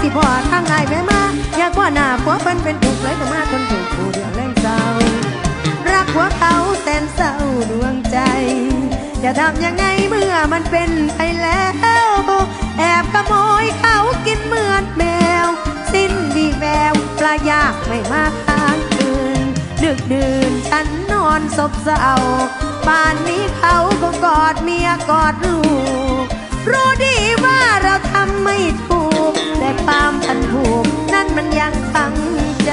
สิพ่อทางไอ้แม่มา อยากว่าหน้าผัวเพิ่นเป็นถูกเลยก็มาคนถูกผู้เดียวแรงเศร้ารักหัวเขาแสนเศร้าดวงใจ จะทำยังไงเมื่อมันเป็นไปแล้ว แอบขโมยเขากินเหมือนแมว สิ้นวีแววปลายากไม่มาค้างคืนดึกดื่นฉันนอนศพเศร้าป่านนี้เขาก็กอดเมียกอดลูกรู้ดีว่าเราทำไม่ถูก แต่ความพันผูกนั่นมันยังฝังใจ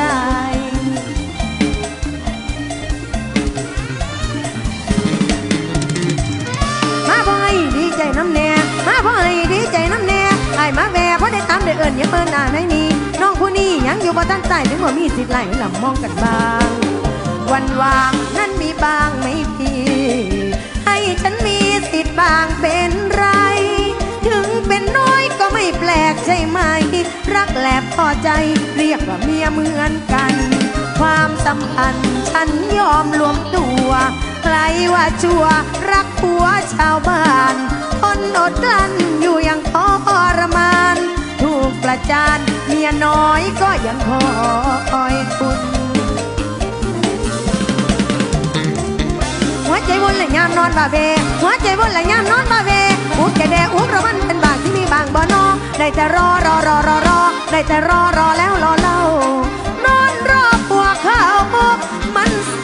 มาพ่อให้ดีใจน้ำแน่มาพ่อให้ดีใจน้ำแน่ไอ้มาแวเพราะได้ตามได้เอิญอย่าเปิ้นอ่านให้มีน้องผู้นี้ยังอยู่บ่ตั้งใจถึงว่ามีสิทธิ์ไหลลำมองกันบ้าง วันวาง พอใจเรียกว่าเมียเหมือนกัน ความสัมพันธ์ฉันยอมรวมตัว ใครว่าชัวรักผัวชาวบ้านทนอดกลั้นอยู่อย่างทรมาน ถูกประจานเมียน้อยก็ยังคอยคุณหัวใจวนและยามนอนบ่าเบหัวใจวนและยามนอนบ่าเบอุกแกแดอุกระมันเป็นบางที่มีบางบ่นอ ได้แต่รอรอรอรอรอได้แต่รอรอแล้วรอเล่านอนรอปวกขามันแส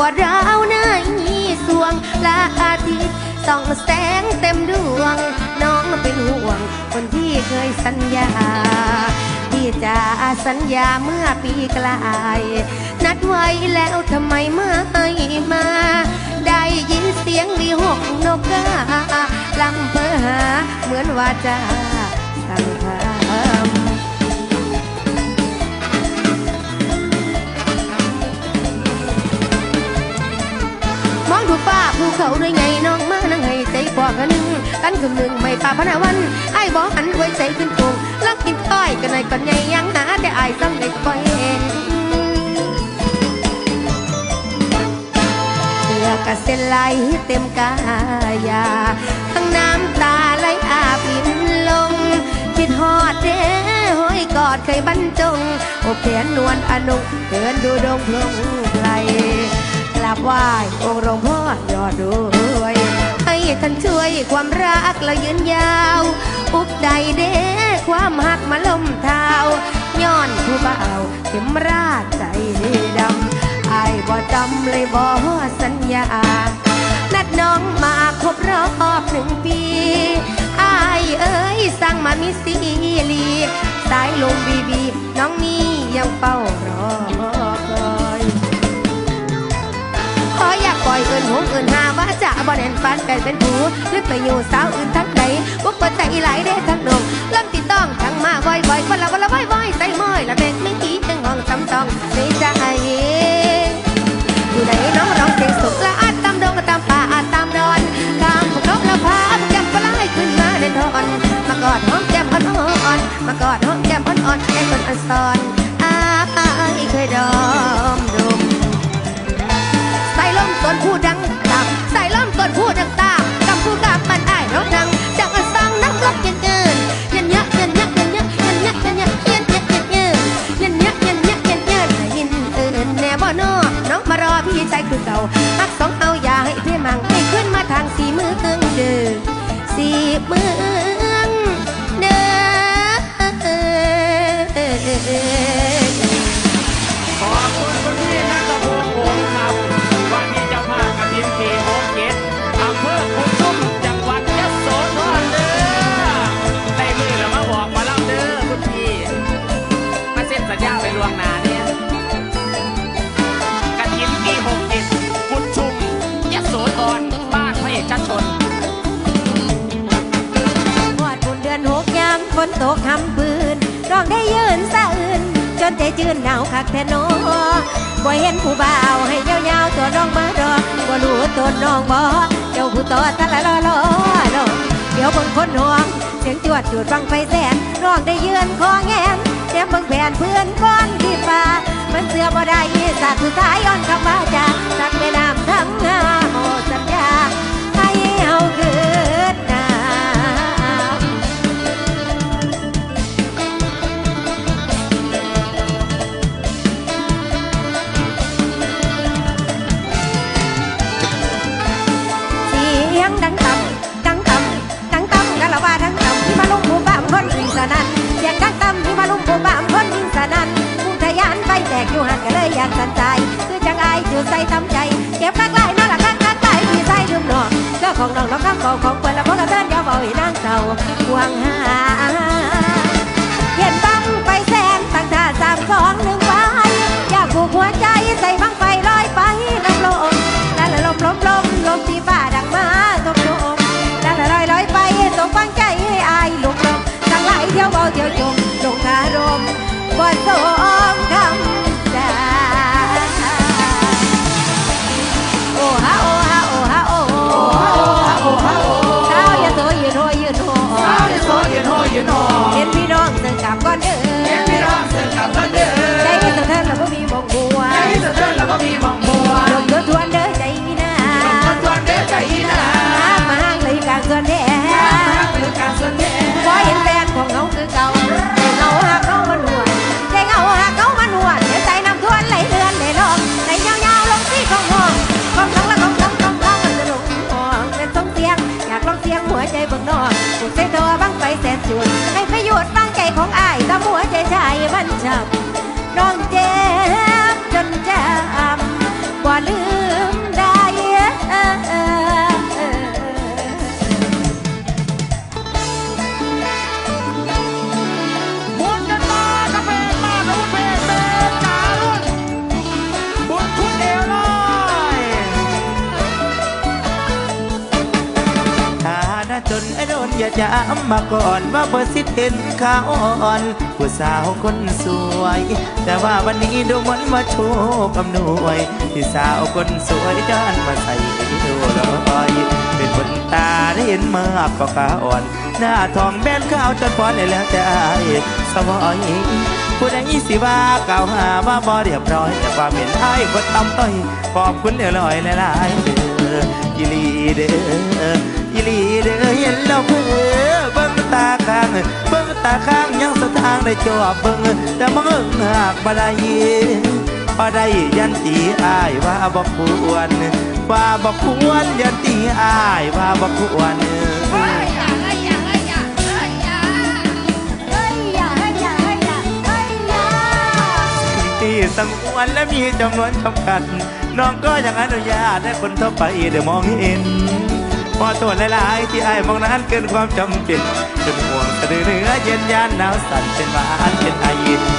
วดร้าวในสวงละอาทิตย์ส่องแสงเต็มดวง น้องเป็นห่วง คนที่เคยสัญญา ที่จะสัญญาเมื่อปีกลาย นัดไว้แล้วทำไมไม่มา ได้ยินเสียงวีหกนกกาลำเพอหาเหมือนว่าจะาภูเขาด้วยไงน้องมานั่งให้ใจกว่ากันหนึ่งกันคือหนึ่งไม่ป่าพนาวันไอ้บอกหันไว้ใจขึ้นคงลักกินต้อยกันในก่อนใหญ่ยังหาแต่ไอ้ซ้ำในคอยเห็นเสื้อกระเซ็นไหลเต็มกายาทั้งน้ำตาไหลอาบลินลงคิดฮอดเด้ห้อยกอดเคยบรรจงโอบแขนนวลอนุเดินดูดงพลงไกล ราบไหว้องค์หลวงพ่อยอดด้วย ให้ท่านช่วยความรักและยืนยาว อุกใดเด้ความหักมาลมเท้าย้อนผู้บ่าวเข็มราดใจดำไอ้บ่จำเลยบ่สัญญา นัดน้องมาครบรอบหนึ่งปีไอายเอ้ยสั่งมามีซีรีสายลมบีบี น้องนี่ยังเฝ้ารอคอย ปล่อยเอินหงเอินหาว่าจะบ่แน่นฟันแฟนเป็นผูหรือไปอยู่สาวอื่นทั้งใดบุกเปิดใจหลายเด้ทั้งนงลำติดต้องทั้งมาบ่อยบ่อยวันละวันละบ่อยบ่อยใส่ม้อยละเด็กไม่ขี้จังห้องซ้ำต้องในใจอยู่ไหนน้องร้องเพลงสุขละอาดตามดงตามป่าอาดตามดอนตามพวกนกละพาแก้มปลาไหลขึ้นมาในทอนมากอดหอมแก้มอ่อนๆมากอดหอมแก้มอ่อนๆให้คนอันซอนอ้ายเคยดอม อนคู่ดัง นใจจืนหนาวคักแท้โนบ่เห็นผู้บ่าวให้ยาวๆตัวน้องมาดอบ่รู้ตัวน้องบ่เจ้าผู้ต่อตะละลอลอเดี๋ยวเบิ่งคนห่วงเสียงจวดจุดฟังไฟแสนน้องได้ยืนคอแงนแถมเบิ่งแผ่นเพื่อนก้อนที่ป่ามันเสือบ่ได้สาดสุดท้ายย้อนคำว่าจาสักแม่น้ำทั้งห้าโมสัญ เสียงดังต่ำที่มาลุงผู้บ้ามคนอินสนันผู้ทะยานไปแตกอยู่หันก็เลยอยากสันใจคือจังอายจุดใส่ทำใจ เก็บรักไล่น่ารักรักรักไล่ที่ใส่ดื่มหนอกเจ้าของน้องน้องข้างเบาของเปิดแล้วพวกกระเทินเดี๋ยวเบาอีนางเศร้าหวงหา ใจสะเทินแล้วก็มีมองบัวใจสะเทือนแล้วก็มีมอง อย่าจำมาก่อนว่าเบอร์สิเห็นขาวอ่อนผู้สาวคนสวย แต่ว่าวันนี้ดูเหมือนมาโชว์กำนวยที่สาวคนสวยด้านมาใส่ดูลอยเป็นคนตาได้เห็นมากก็ขาอ่อน หน้าทองแบนข้าวจนพอนเลยแล้วจะอายสวอยผู้ใดสิว่ากล่าวหาว่าบ่เรียบร้อย แต่ความเห็นไอ้ายคนต่ำต้อยขอบคุณเอลอยหลายๆเด้ออีหลีเด้อ อีหลีเด้อเห็นแล้วเพ้อเบิ่งตาข้างเบิ่งตาข้างยังสะทางได้จอบเบิ่งแต่มึงหากบ่ได้บ่ได้ยันตีอ้ายว่าบ่ควรว่าบ่ควรยันตีอ้ายว่าบ่ควรที่สังวนและมีจำนวนจำกัด น้องก็ยังอนุญาตให้คนทั่วไปได้มองเห็น พอตัวหลายๆที่ไอ้ายมองนั้นเกินความจำเป็นจนห่วงสะดือเนื้อเย็นยานหนาวสั่นเป็นหวานเป็นไอ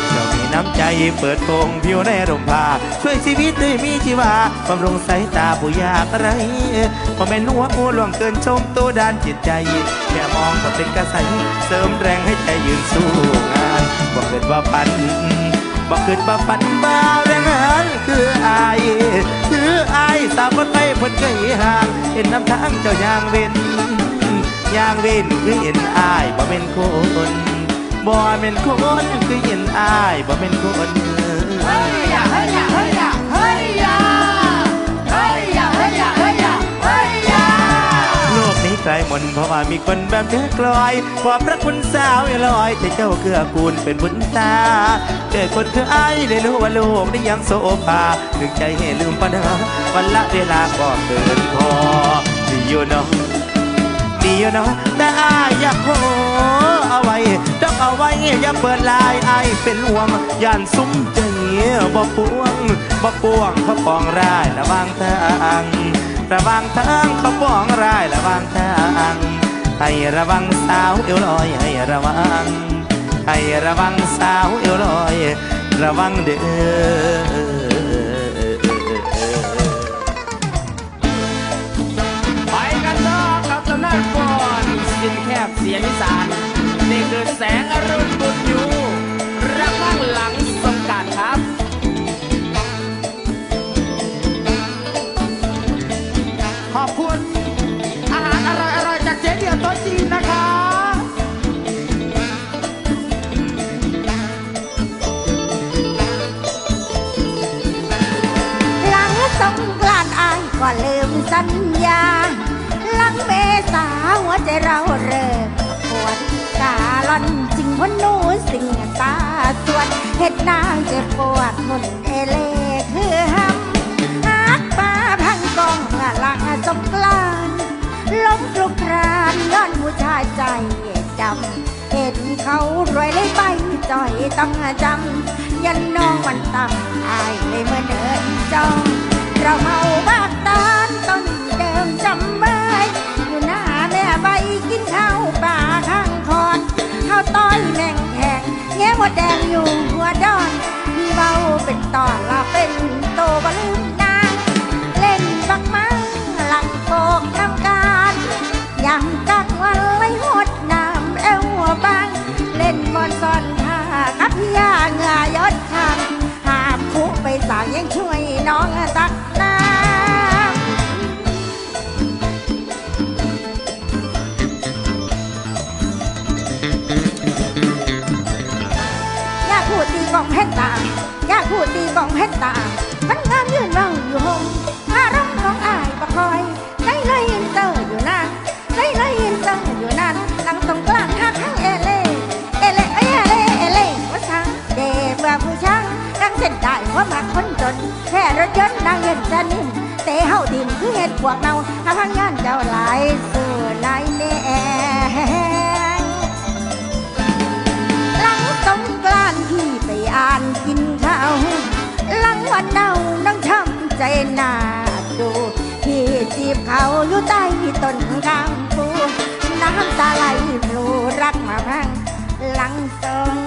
เจ้ามีน้ำใจเปิดโปงผิวในร่มผ้าช่วยชีวิตด้วยมีชีวาบำรุงสายตาผู้ยากไรพอแม่นหัวงูหลวงเกินชมตัวด้านจิตใจแค่มองก็เป็นกระใสเสริมแรงให้ใจยืนสู้งานบอกเกิดว่าปันบอกเกิดมาปันบ่าแรง คืออายคืออายสาวคนไปเพิ่นเคยห่างเห็นน้ำทางเจ้ายางเว้นยางเว้นคือเห็นอายบ่เป็นคนบ่เป็นคนคือเห็นอายบ่เป็นคนเฮ้ยอย่าเฮ้ยอย่า กนี้ไกลหมนเพราะว่ามีคนแบบเธอกลอยความรักคุณสาวอย่าลอยแต่เจ้าเกือกูลเป็นบุญตาเกิดคนคือไอ้ายได้รู้ว่าโลกนี้ยังโซภาถึงใจให้ลืมปัญหาวันละเวลาก็เกินพอดีอยู่เนาะดีอยู่เนาะแต่อายอยากขอเอาไว้ต้องเอาไว้อย่าเปิดลายอเป็นห่วงย่านซุ้มใจบ่ปวงบ่ปวงเขาปองร้ายระวังทาง ระวังทางเขาปองร้ายระวังทางให้ระวังสาวเอวลอยให้ระวังให้ระวังสาวเอวลอย ระวังเด้อไปกันเถอะกับตำนานก่อนสินแคบเสียงอีสานนี่คือแสง อนลาเป็นโตบลืมนางเล่นบักมาหลังโปกทำการยำกักวันไว้หดน้ำเอวหัวบางเล่นบอลซ่อนผ้ากับยาเหงือยดคำหามคุไปสางยังช่วยน้องตักน้ำอยากพูดดีกองเพชรตา พูดดีกองเพชรตามันงานยืนเมาอยู่หงอารมณ์ของอายประคอย ได้เลยยินเตอร์อยู่นั่นได้เลยยินเตอร์อยู่นั่นหลังสงกรานต์หักทั้งเอเล่เอเล่เอเล่เอเล่ว่าช่างเดเบื่อผู้ช่างดังเส้นได้เพราะมาคนจนแค่รถยนต์นางเย็นจะนิ่มเตะเฮาดินคือเห็ดพวกเราหาพังงานเจ้าหลายสื่อ วันเนาน้องช้ำใจหนาดูพี่จีบเขาอยู่ใต้ต้นกางปูน้ำตาไหลพลูรักมาพังหลังสง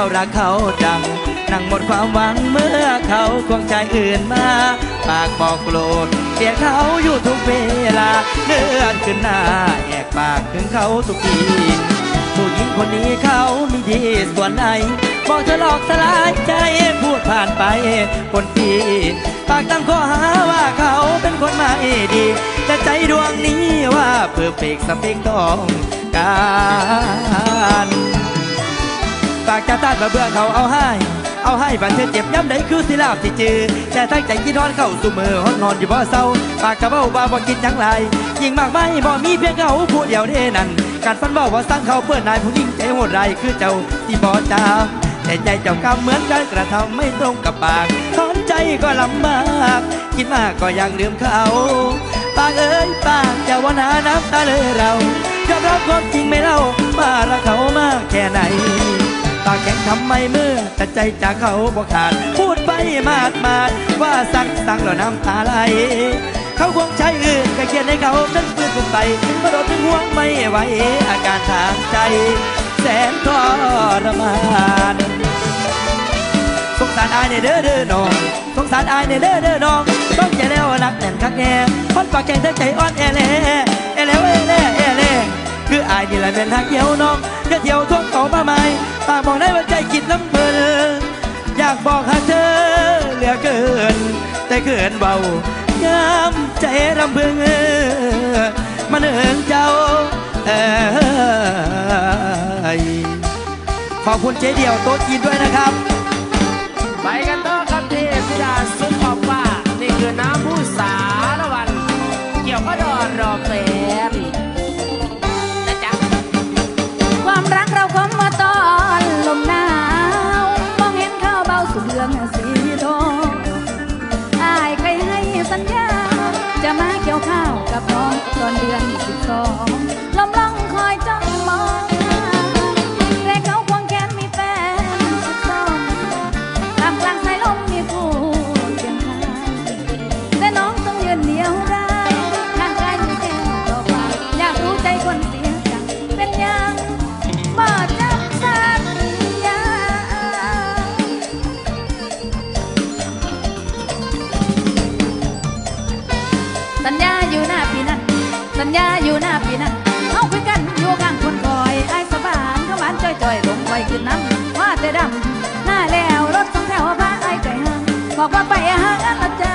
เรารักเขาจัง นั่งหมดความหวังเมื่อเขาควงใจอื่นมา ปากบอกโกรธเกลียดเขาอยู่ทุกเวลาเลือดขึ้นหน้าแหกปากถึงเขาทุกทีผู้หญิงคนนี้เขามีดีส่วนไหนบอกเธอหลอกสลายใจพูดผ่านไป คนทีปากตั้งข้อหาว่าเขาเป็นคนไม่ดี แต่ใจดวงนี้ว่าเพอร์เฟกสเปกต้องการ ปากจะตัดมาเบื่อเขาเอาให้เอาให้บันเธอเจ็บย้ำใดคือสิลาบที่จือแต่ตั้งใจคิดทอนเข้าสู่มือห้องนอนอยู่บ่เศร้าปากกระเบ้าบ่าบ่กินทั้งหลายยิ่งมากไม่บ่มีเพียงเขาผู้เดียวเท่นั้นการฟันบอกว่าสร้างเขาเพื่อนายผู้หญิงใจโหดไรายคือเจ้าที่บ่จาแต่ใจเจ้ากำเหมือนการกระทำไม่ตรงกับปากถอนใจก็ลำบากคิดมากก็ยังลืมเขาปากเอ้ยปากจะวันหาน้ำตาเลยเรายอมรับความจริงไม่เล่าว่ารักเขามากแค่ไหน ปากแข็งทำไมเมื่อแต่ใจจากเขาบอกขาด พูดไปมาดมาดว่าสั่งสั่งแล้วน้ำตาไหลเขาคงใช้อื่นก็เขียนให้เขานั้นปืนสุกใสกระโดดถึงห่วงไม่ไหวอาการทางใจ แสนทรมานสงสารอายในเด้อเด้อน้องสงสารอายในเด้อเด้อน้อง ต้องใจแล้วรักแน่นคักแน่คนปากแข็งแต่ใจอ่อนแอแลแอแลวเอแลแอแลคืออายนี่แหละเป็นหักเหี่ยวน้องเที่ยวทวงเขามาใหม่ ปากบอกได้ว่าใจคิดลำเพลินอยากบอกหาเธอเหลือเกิน แต่เกินเบายามใจรำพึงมันเอิงเจ้าเอ๋ยขอบคุณเจ๊เดี่ยวโต๊ะจีนด้วยนะครับ ดและดำหน้าแล้วรถสองแถวพาไอ้ไก่ห้างบอกว่าไปหาอันละจ้า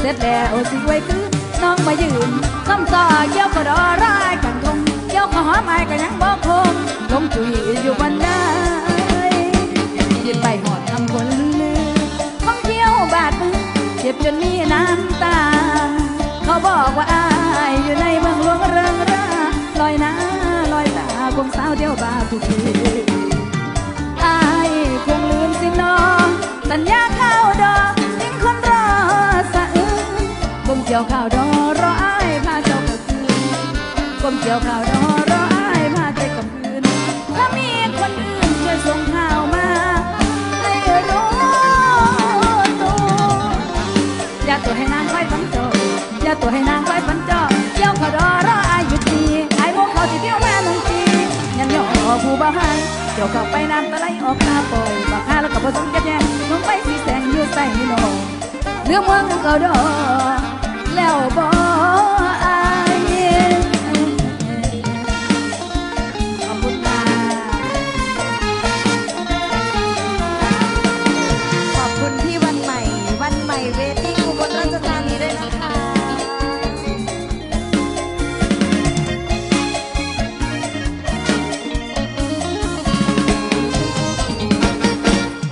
เสร็จแล้วสิไว้คือน้องมายืนซ้ำซ้อเกี่ยวกระดอร้ายกันทงเกี่ยวกระหอมไอ้ก็ยังบอกคงลงจุยอยู่วันได้ยินไปหอดทำคนลือท่องเที่ยวบาดมือเจ็บจนมีน้ำตา เขาบอกว่าอายอยู่ในเมืองหลวงเริงร่าลอยน้าลอยตาคงสาวเดียวบาทุกที ยวข้าวดอรออายพาเจ้ากลับคืนกลมเกี่ยวข้าวดอรออายพาใจกลับคืนถ้ามีคนอื่นช่วยส่งข่าวมาให้รู้ตัวอย่าตัวให้นางไว้ปันจออย่าตัวให้นางไว้ปันจอเกี่ยวข้าวดอรออายหยุดดีไอ้โมงเขาสิเที่ยวแม่นงจียังย่อผู้บ่ให้เกี่ยวข้าวไปน้ำตะไลออกตาปล่อยบักฮาแล้วก็ผสมกันแย่ลงไปสีแสงอยู่ใส่หนองเรื่องเมืองก็ดอ แล้วบ่อายขอบคุณค่ะขอบคุณพี่วันใหม่ วันใหม่เวทีอุบลราชธานีด้วยนะคะ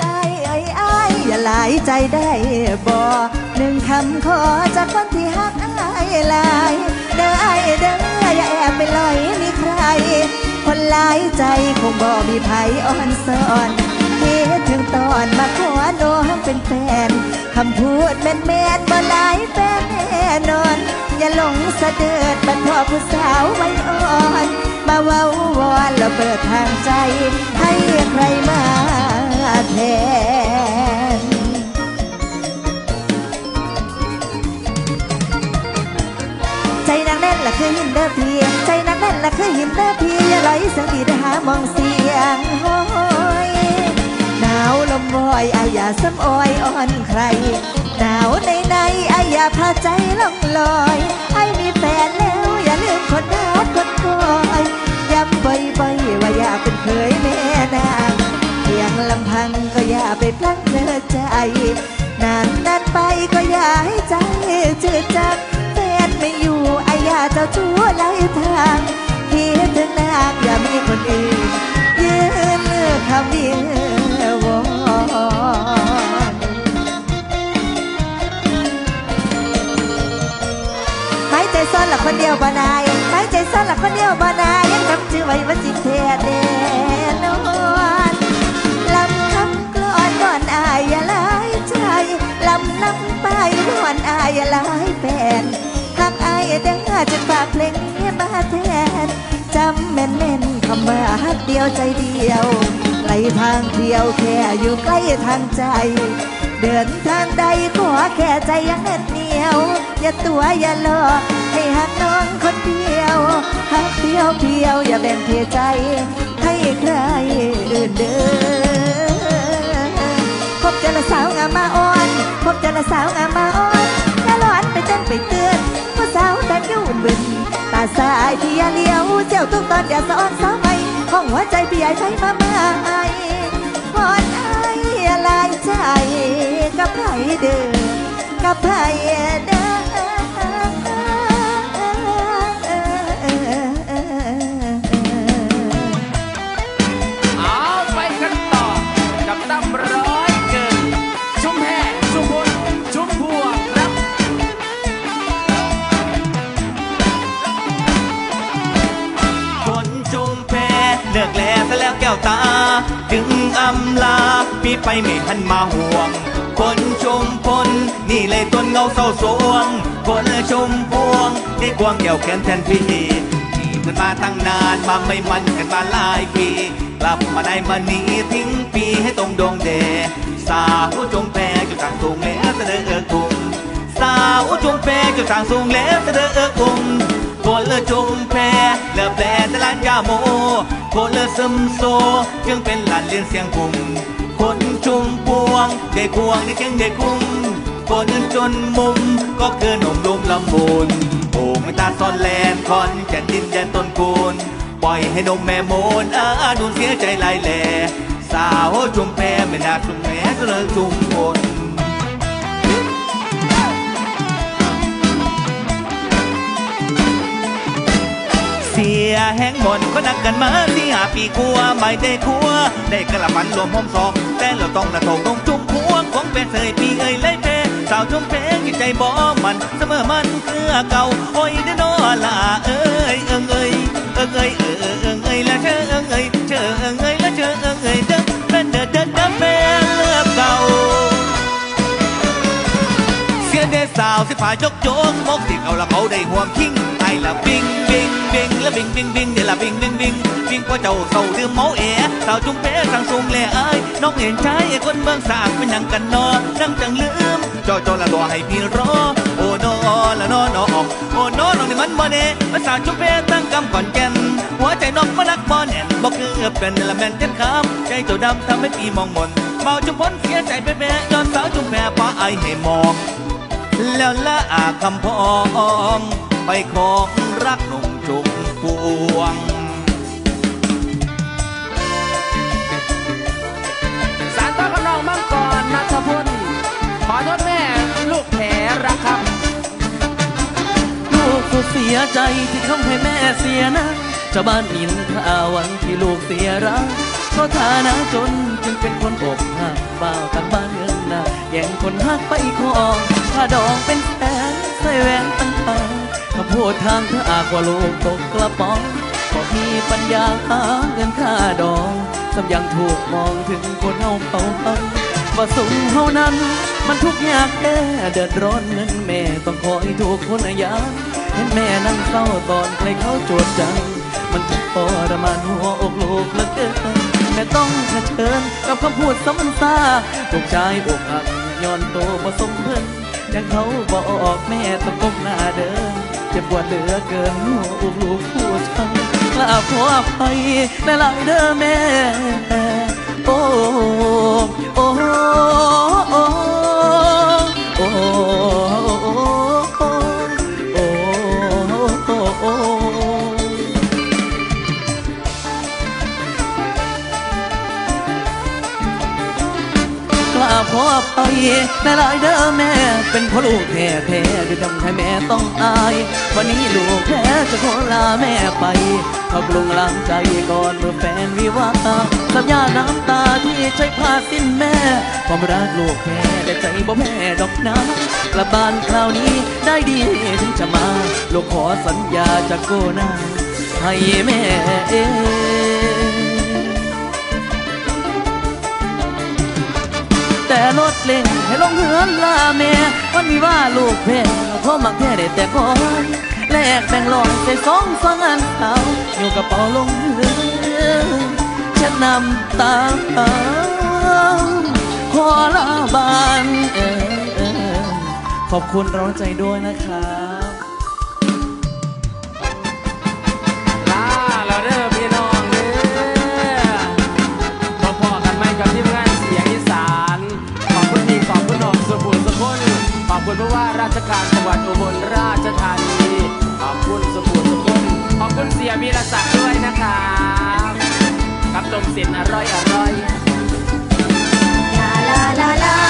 ไอ้ไอ้ไอ้ายอย่าหลายใจได้บ่ นึ่งคำขอจากคนที่ฮักไอ้ายลายเด้อไอ้เด้ออย่าแอบไปลอยมีใคร คนหลายใจคงบ่มีไผอ่อนสอนคิดถึงตอนมาขอน้องเป็นแฟนคำพูดแม่นแม่นบ่หลายแฟนแน่นอน อย่าหลงสะเดิดบัดพ่อผู้สาวไว้อ่อนมาเว้าวอนแล้วเปิดทางใจ ให้ใครมาแทน ละคือหินเด้อพี่ใจนักแน่นละคือหินเด้อพี่อย่าไหลเสียงดีเด้หามองเสียงโหยหนาวลมวอยอายาซ้ำอ้อยอ่อนใครหนาวในในอายาพาใจล่องลอยไอ้มีแฟนแล้วอย่าลืมคนรักคนคอยย้ำบ่อยๆว่าอย่าเป็นเคยแม่นางเพียงลำพังก็อย่าไปพลั้งเธอใจนานนานไปก็อย่าให้ใจจืดจางแฟนไม่อยู่ อายาเจ้าชั่วไล่ทางคิดถึงนางอย่ามีคนอื่นยืนเมื่อคำเดียวอนหายใจซ่อนละคนเดียวบ่นายหายใจซ่อนละคนเดียวบ่นายยังจำชื่อไว้ว่าสิแท้แน่นอนลำคำกลอนก่อนอายอย่าหลายใจลำลำไปก่อนอายอย่าหลายแฟน จะฝากเพลงนี้มาแทนจำแม่นแม่นคำว่าฮักเดียวใจเดียวไกลทางเที่ยวแค่อยู่ใกล้ทางใจ เดินทางใดขอแค่ใจยังแน่นเหนียว อย่าตัวอย่าหลอให้หักน้องคนเดียวหักเพียวเพียวอย่าแบ่งเทใจ ให้ใครอื่นเด้อพบเจอละสาวงามมาอ่อนพบเจอละสาวงามมาอ่อนอย่าหลอนไปเต้นไปเตือน สาวแต่งยูบึนตาสายที่ยาเลี้ยวเจ้าทุกตอนอย่าสอนสาวไม่ห้องหัวใจพี่ใหญ่ใช้มาไม่พอนไอ้ลายใจกับไผ่เดิมกับไผเดิ ถึงอำลาพี่ไปไม่หันมาห่วง คนชมพลนี่เลยต้นเงาเศร้าสวง คนชมพวงได้ควงแก้วแขนแทนพี่ที่เพิ่นมาตั้งนานมาไม่มันกันมาหลายปี กลับมาได้มานี้ทิ้งปีให้ตรงดงเด สาวจงแพอยู่ต่างสูงแล้วเสนอเอิกคุมสาวจงแพอยู่ต่างสูงแล้วเสนอเอิกคุมคนละจุมแพเลิแปลแต่ลานยาโม คนละซึมโซจึงเป็นหลานเลียนเสียงกุมคนจุมพวงได้ควงได้เก่งได้คุ้มคนจนมุมก็คือนมรุมลำบุญโอ่ไม่ตาซ่อนแลนคอนแก่นดินแดนต้นคูนปล่อยให้นมแม่โมนอาดูเสียใจลายแหล่สาวจุมแพไม่น่าจุมแม่เสนอจุมคน ยแห้งหมดก็นักกันมาที่หาปีกัวไม่ได้กัว ได้กระมันรวมห้อมสองแต่เราต้องระทงตรงจุ่มพวงของเป็นเสยปีเอ้ยเลยเพสาวจุ่มเพงใจบ่มันเสมอมันคือเก่าโอ้ยเด้อนอละเอ้ยเอิงเอ้ยเอิงเอ้ยเออเอิงเอ้ยละเธอเอิงเอ้ยเธอเอิงเอ้ยละเธอเอิงเอ้ยเด้อเด้อเด้อเด้อแฟนเลือกเก่าเสียเดสาวสิผายกโจกมกติดเอาละเขาได้ห่วงคิง ไอละบิงบิงบิงละบิงบิงบิงเดี๋ยวละบิงบิงบิงบิงกว่าเจ้าเศร้าดื่มเมาเอะสาวจุงเพสั่งสูงแลเอ้ยน้องเห็นชายไอ้คนเมืองสากเป็นยังกันนอนั่งจังลืมจอจอละตัวให้พี่รอโอ้นอละนอนอโอ้นอน้องนี่มันบ่เน่ภาษาวจุงเพตั้งกำก่อนแก่นหัวใจน้องมันนักบ่แน่นบ่คือเป็นละแมนเจ็ดคำใจเจ้าดำทำให้พี่มองมนเมาจุมพ้นเสียใจไปแม่ย้อนสาวจุงแพป้าไอให้มอง แล้วละอาคำพอง ไปของรักหนุ่มจุกพวง สารต่อกับน้องมังกรนัทพลขอโทษแม่ลูกแผลรักครับ ลูกสุดเสียใจที่ทำให้แม่เสียนะชาวบ้านอินทาวันที่ลูกเสียรักเพราะฐานะจนจึงเป็นคนอกหักเปล่าทางบ้านเงินนาแย่งคนหักไปครองถ้าดองเป็นแสนใส่แหวนตั้งตาข้าพูดทางถ้าอากว่าลูกตกกระป๋องก็มีปัญญาหาเงินค่าดองสำยังถูกมองถึงคนเอาเขาพังว่าสูงเท่านั้น มันทุกข์ยากแก่เดือดร้อนเงินแม่ต้องคอยถูกคนอายาเห็นแม่นั่งเศร้าตอนใครเขาโจดจัง มันทุกข์ทรมานหัวอกลูกเหลือเกินแม่ต้องเผชิญกับคำพูดซ้ำซาลูกชายอกหักย้อนโตผสมเพิ่นยังเขาบอกแม่ต้องก้มหน้าเดิน จ็บปวดเหลือเกินหัวอกลูกผู้ชายกล้าขออภัยในหลายเด้อแม่ โอ้ โอ้ ขออภัยในหลายเด้อแม่ เป็นพราะลูกแท้แท้ๆที่ทำให้แม่ต้องอาย วันนี้ลูกแท้จะขอลาแม่ไปขาปรุงล้างใจก่อนเมื่อแฟนวิวาสัญญาน้ำตาที่ใช้ผ้าสิ้นแม่ความรักลูกแท้แต่ใจบ่แม่ดอกนะกลับบ้านคราวนี้ได้ดีถึงจะมา ลูกขอสัญญาจากโกนาให้แม่เอง เล่งให้ลงเหือนลาแม่วันนี้ว่าลูกเพ้เพรามักแพ้ได้แต่ก่อนแลกแบ่งลอยใส่สองสองอันเขาอยู่กระเป๋าลงเหือนฉันนำตาขอลาบานขอบคุณร้อนใจด้วยนะครับ คุณผู้ว่าราชการจังหวัดอุบลราชธานีขอบคุณสุภูสุคนขอบคุณเสียวีรศักดิ์ด้วยนะครับกับตมสินอร่อยอร่อยลาลาลาล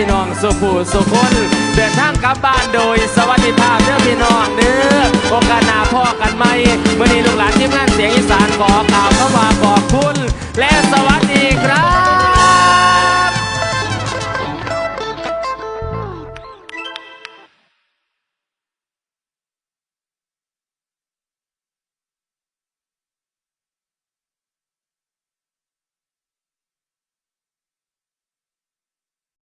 พี่น้องสุขูสุคนเดินทางกลับบ้านโดยสวัสดิภาพเด้อพี่น้องเด้อโอกาสหน้าพ่อกันไหมเมื่อนี้ลูกหลานทีมงานเสียงอีสานขอกล่าวคำว่าขอบคุณและสวัสดีครับ